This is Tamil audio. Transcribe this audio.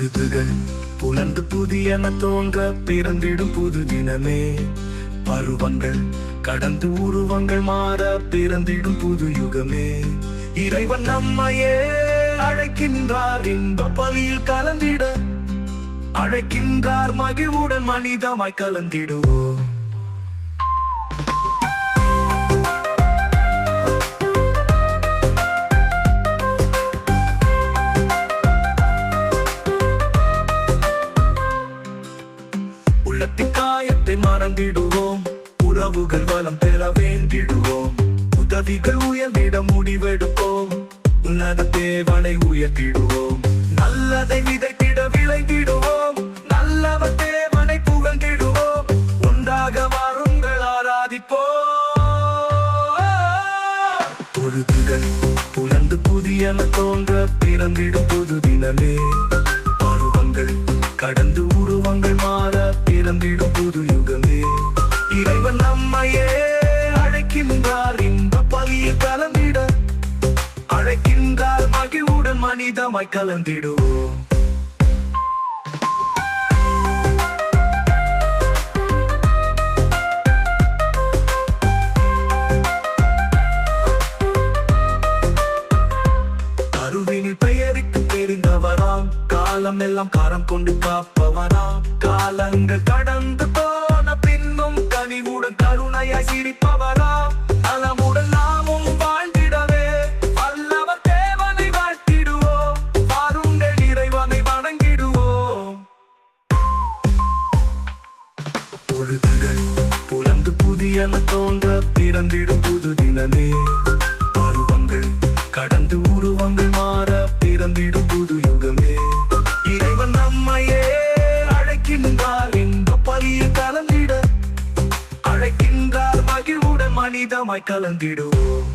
பொழுதுகள் புலந்து புதியன தோன்ற பிறந்திடும் புது தினமே. பருவங்கள் கடந்து உருவங்கள் மாற பிறந்திடும் புது யுகமே. இறைவன் நம்மையே அழைக்கின்றார் இன்ப பலியில் கலந்திட. அழைக்கின்றார் மகிழ்வுடன் மனிதமாய் கலந்திடுவோம். உள்ளத்தின் காயத்தை மறந்திடுவோம். உறவுகள் வளம் பெற வேண்டிடுவோம். உதவிகள் உயர்ந்திட முடிவெடுப்போம். உன்னத தேவனை உயர்த்திடுவோம். நல்லதை விதைத்திட விளைந்திடுவோம். நல்லவர் தேவனை புகழ்ந்திடுவோம். ஒன்றாக வாருங்கள் ஆராதிப்போம். பொழுதுகள் புலந்து புதியன தோன்ற பிறந்திடும் பொது தினமே பருவங்கள் கடந்து பிறந்திடும் புது யுகமே. இறைவன் நம்மையே அழைக்கின்றார் இன்ப பலியை கலந்திட. அழைக்கின்றார் மகிழ்வுடன் மனிதமாய் கலந்திடுவோம். அருவினில் பெயருக்கு தெரிந்தவராம் காலம் எல்லாம் காரம் கொண்டு காப்பவராம் காலங்கள் கடந்து போன பின்னும் கனிவுடன் கருணையாய் சிரிப்பவரா? நலமுடன் நாமும் வாழ்ந்திடவே. வல்லவர் தேவனை வாழ்த்திடுவோம் வாருங்கள் இறைவனை வணங்கிடுவோம் பொழுதுகள் புலந்து புதியன தோன்ற பிறந்திடும் புது தினமே பருவங்கள் கடந்து மனிதமாய் கலந்திடுவோம்.